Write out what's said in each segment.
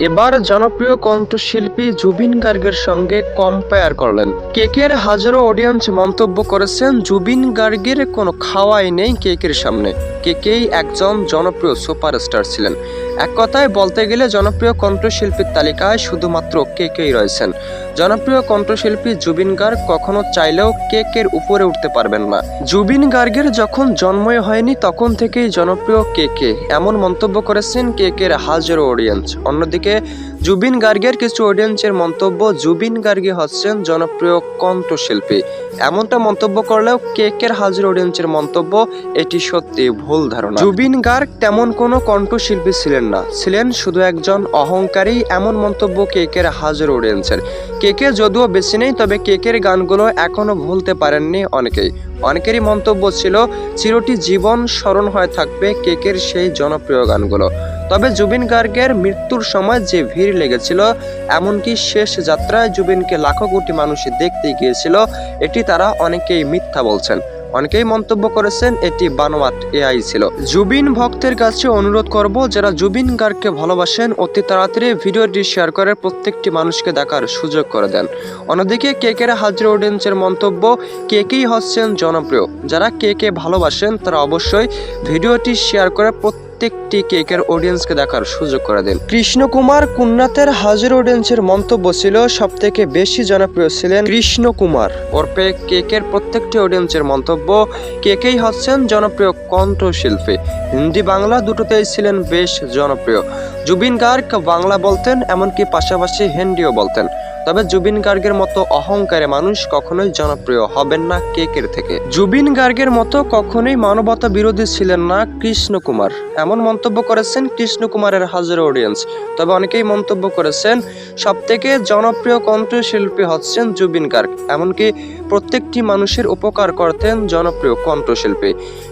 এবার জনপ্রিয় কণ্ঠশিল্পী জুবিন গার্গের সঙ্গে কম্পেয়ার করলেন। কেকের হাজারো অডিয়েন্স মন্তব্য করেছেন, জুবিন গার্গের কোনো খাওয়াই নেই কেকের সামনে। কেকেই একজন জনপ্রিয় সুপারস্টার ছিলেন। এক কথায় বলতে গেলে জনপ্রিয় কণ্ঠশিল্পীর তালিকায় শুধুমাত্র কে কেই রয়েছেন। জনপ্রিয় কণ্ঠশিল্পী জুবিন গার্গ কখনো চাইলেও কে কের উপরে উঠতে পারবেন না। জুবিন গার্গের যখন জন্মই হয়নি, তখন থেকেই জনপ্রিয় কে কে। এমন মন্তব্য করেছেন কে কের হাজারো অডিয়েন্স। অন্যদিকে জুবিন গার্গের কিছু অডিয়েন্সের মন্তব্য, জুবিন গার্গে হচ্ছেন জনপ্রিয় কণ্ঠশিল্পী। এমনটা মন্তব্য করলেও কেকের হাজার অডিয়েন্সের মন্তব্য, এটি সত্যি ভুল ধারণা। জুবিন গার্গ তেমন কোনো কণ্ঠশিল্পী ছিলেন না। ছিলেন শুধু একজন অহংকারী, এমন মন্তব্য কেকের হাজার অডিয়েন্সের কেকে যদিও বেশি নেই, তবে কেকের গানগুলো এখনও ভুলতে পারেননি অনেকেই। অনেকেরই মন্তব্য ছিল, চিরটি জীবন স্মরণ হয়ে থাকবে কেকের সেই জনপ্রিয় গানগুলো। তবে জুবিন গার্গের মৃত্যুর সময় যে ভিড় লেগেছিল, এমনকি শেষ যাত্রায় জুবিনকে লাখো কোটি মানুষ দেখতে গিয়েছিল, এটি তারা অনেকেই মিথ্যা বলছেন। অনেকেই মন্তব্য করেছেন এটি বানোয়াট এআই ছিল। জুবিন ভক্তের কাছে অনুরোধ করব, যারা জুবিন গার্গকে ভালোবাসেন, অতি তাড়াতাড়ি ভিডিওটি শেয়ার করে প্রত্যেকটি মানুষকে দেখার সুযোগ করে দেন। অন্যদিকে কেকের হাজির অডিয়েন্সের মন্তব্য কেকেই হচ্ছেন জনপ্রিয়? যারা কেকে ভালোবাসেন, তারা অবশ্যই ভিডিওটি শেয়ার করে প্রত্যেকটি কেকের অডিয়েন্সকে দেখার সুযোগ করে দিন। কৃষ্ণকুমার কুন্নাতের হাজির অডিয়েন্সের মন্তব্য ছিল সব থেকে বেশি জনপ্রিয় ছিলেন কৃষ্ণ কুমার ওরপে কেকের প্রত্যেকটি অডিয়েন্সের মন্তব্য কেকেই হচ্ছেন জনপ্রিয় কণ্ঠশিল্পী। হিন্দি বাংলা দুটোতেই ছিলেন বেশ জনপ্রিয়। জুবিন গার্গ বাংলা বলতেন এমনকি পাশাপাশি হিন্দিও বলতেন। তবে জুবিন গার্গের মতো অহংকারে মানুষ কখনোই জনপ্রিয় হবেন না কেকের থেকে। জুবিন গার্গের মতো কখনোই মানবতা বিরোধী ছিলেন না কৃষ্ণ কুমার এমন মন্তব্য করেছেন কৃষ্ণ কুমারের হাজার অডিয়েন্স তবে অনেকেই মন্তব্য করেছেন সব থেকে জনপ্রিয় কণ্ঠশিল্পী হচ্ছেন জুবিন গার্গ। এমনকি প্রত্যেকটি মানুষের উপকার করতেন জনপ্রিয় কণ্ঠশিল্পী।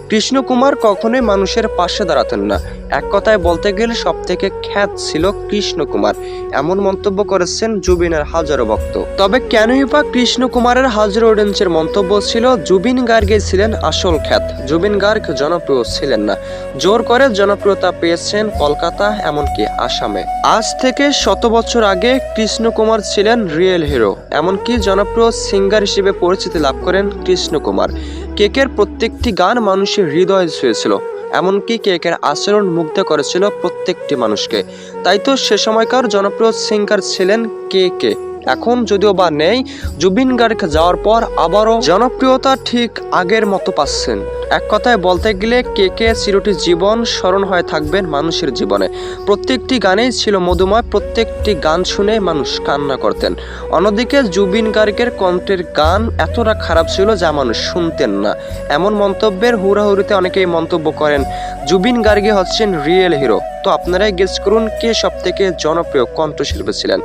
কৃষ্ণ কুমার কখনোই মানুষের পাশে দাঁড়াতেন না। এক কথায় বলতে গেলে সব থেকে খ্যাত ছিল কৃষ্ণ কুমার এমন মন্তব্য করেছেন জুবিনের হাজারো ভক্ত। তবে কেনই বা কৃষ্ণ কুমারের হাজারো অডিয়েন্সের মন্তব্য ছিল, জুবিন গার্গে ছিলেন আসল খ্যাত। জুবিন গার্গ জনপ্রিয় ছিলেন না। জোর করে জনপ্রিয়তা পেয়েছেন কলকাতা, এমনকি আসামে। আজ থেকে শত বছর আগে কৃষ্ণ কুমার ছিলেন রিয়েল হিরো এমনকি জনপ্রিয় সিঙ্গার হিসেবে পরিচিতি লাভ করেন কৃষ্ণ কুমার কেকের প্রত্যেকটি গান মানুষের হৃদয় ছুঁয়েছিল, এমনকি কেকের আচরণ মুগ্ধ করেছিল প্রত্যেকটি মানুষকে। তাই তো সে সময়কার জনপ্রিয় সিঙ্গার ছিলেন কে কে? এখন যদিও বা নেই, জুবিন গার্গ যাওয়ার পর আবারও জনপ্রিয়তা ঠিক আগের মতো পাচ্ছেন। এক কথায় বলতে গেলে কে কে চিরটি জীবন স্মরণ হয়ে থাকবেন মানুষের জীবনে। প্রত্যেকটি গানেই ছিল মধুময়, প্রত্যেকটি গান শুনে মানুষ কান্না করতেন। অন্যদিকে জুবিন গার্গের কণ্ঠের গান এতটা খারাপ ছিল যা মানুষ শুনতেন না। এমন মন্তব্যের হুড়াহুড়িতে অনেকেই মন্তব্য করেন, জুবিন গার্গে হচ্ছেন রিয়েল হিরো। তো আপনারাই গেস করুন কে সব থেকে জনপ্রিয় কণ্ঠশিল্পী ছিলেন।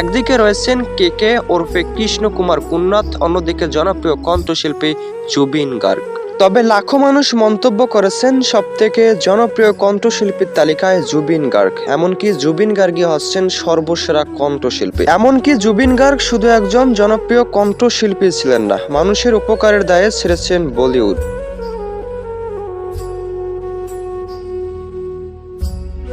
একদিকে রয়েছেন কে কে ওরফে কৃষ্ণ কুমার কুন্নাথ অন্যদিকে জনপ্রিয় কণ্ঠশিল্পী জুবিন গার্গ। তবে লাখো মানুষ মন্তব্য করেছেন সব থেকে জনপ্রিয় কণ্ঠশিল্পীর তালিকায় জুবিন গার্গ। এমনকি জুবিন গার্গই হচ্ছেন সর্বসেরা কণ্ঠশিল্পী। এমনকি জুবিন গার্গ শুধু একজন জনপ্রিয় কণ্ঠশিল্পী ছিলেন না, মানুষের উপকারের দায়ে ছেড়েছেন বলিউড।